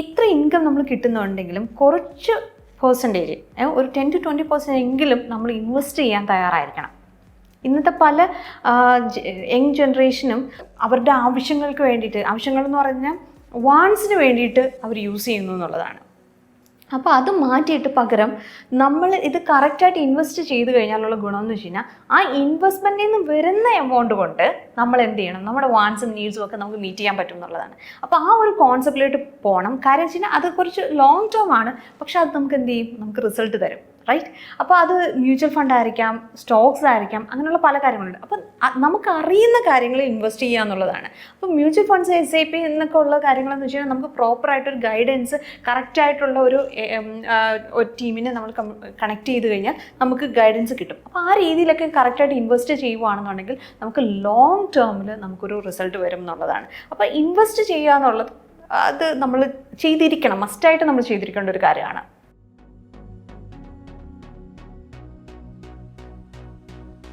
ഇത്ര ഇൻകം നമ്മൾ കിട്ടുന്നുണ്ടെങ്കിലും കുറച്ച് പേഴ്സന്റേജ് ഒരു ടെൻ ടു ട്വന്റി പെർസെന്റ് എങ്കിലും നമ്മൾ ഇൻവെസ്റ്റ് ചെയ്യാൻ തയ്യാറായിരിക്കണം. ഇന്നത്തെ പല യങ് ജനറേഷനും അവരുടെ ആവശ്യങ്ങൾക്ക് വേണ്ടിയിട്ട് ആവശ്യങ്ങൾ എന്ന് പറഞ്ഞാൽ വാൺസിന് വേണ്ടിയിട്ട് അവർ യൂസ് ചെയ്യുന്നു എന്നുള്ളതാണ്. അപ്പോൾ അത് മാറ്റിയിട്ട് പകരം നമ്മൾ ഇത് കറക്റ്റായിട്ട് ഇൻവെസ്റ്റ് ചെയ്ത് കഴിഞ്ഞാലുള്ള ഗുണം എന്ന് വെച്ച് കഴിഞ്ഞാൽ ആ ഇൻവെസ്റ്റ്മെന്റിൽ നിന്ന് വരുന്ന എമൗണ്ട് കൊണ്ട് നമ്മൾ എന്ത് ചെയ്യണം? നമ്മുടെ വാൻസും നീഡ്സും ഒക്കെ നമുക്ക് മീറ്റ് ചെയ്യാൻ പറ്റും എന്നുള്ളതാണ്. അപ്പോൾ ആ ഒരു കോൺസെപ്റ്റിലോട്ട് പോകണം കാര്യം വെച്ച് കഴിഞ്ഞാൽ അത് കുറച്ച് ലോങ് ടേം ആണ്. പക്ഷെ അത് നമുക്ക് എന്ത് ചെയ്യും? നമുക്ക് റിസൾട്ട് തരും. റൈറ്റ് അപ്പോൾ അത് മ്യൂച്വൽ ഫണ്ട് ആയിരിക്കാം സ്റ്റോക്സ് ആയിരിക്കാം അങ്ങനെയുള്ള പല കാര്യങ്ങളുണ്ട്. അപ്പം നമുക്ക് അറിയുന്ന കാര്യങ്ങളിൽ ഇൻവെസ്റ്റ് ചെയ്യുക എന്നുള്ളതാണ്. അപ്പോൾ mutual funds S I P എന്നൊക്കെ ഉള്ള കാര്യങ്ങളെന്ന് വെച്ച് കഴിഞ്ഞാൽ നമുക്ക് പ്രോപ്പറായിട്ടൊരു ഗൈഡൻസ് കറക്റ്റായിട്ടുള്ള ഒരു ടീമിനെ നമ്മൾ കണക്ട് ചെയ്ത് കഴിഞ്ഞാൽ നമുക്ക് ഗൈഡൻസ് കിട്ടും. അപ്പോൾ ആ രീതിയിലൊക്കെ കറക്റ്റായിട്ട് ഇൻവെസ്റ്റ് ചെയ്യുവാണെന്നുണ്ടെങ്കിൽ നമുക്ക് ലോങ് ടേമിൽ നമുക്കൊരു റിസൾട്ട് വരും എന്നുള്ളതാണ്. അപ്പോൾ ഇൻവെസ്റ്റ് ചെയ്യുക എന്നുള്ളത് അത് നമ്മൾ ചെയ്തിരിക്കണം. മസ്റ്റായിട്ട് നമ്മൾ ചെയ്തിരിക്കേണ്ട ഒരു കാര്യമാണ്.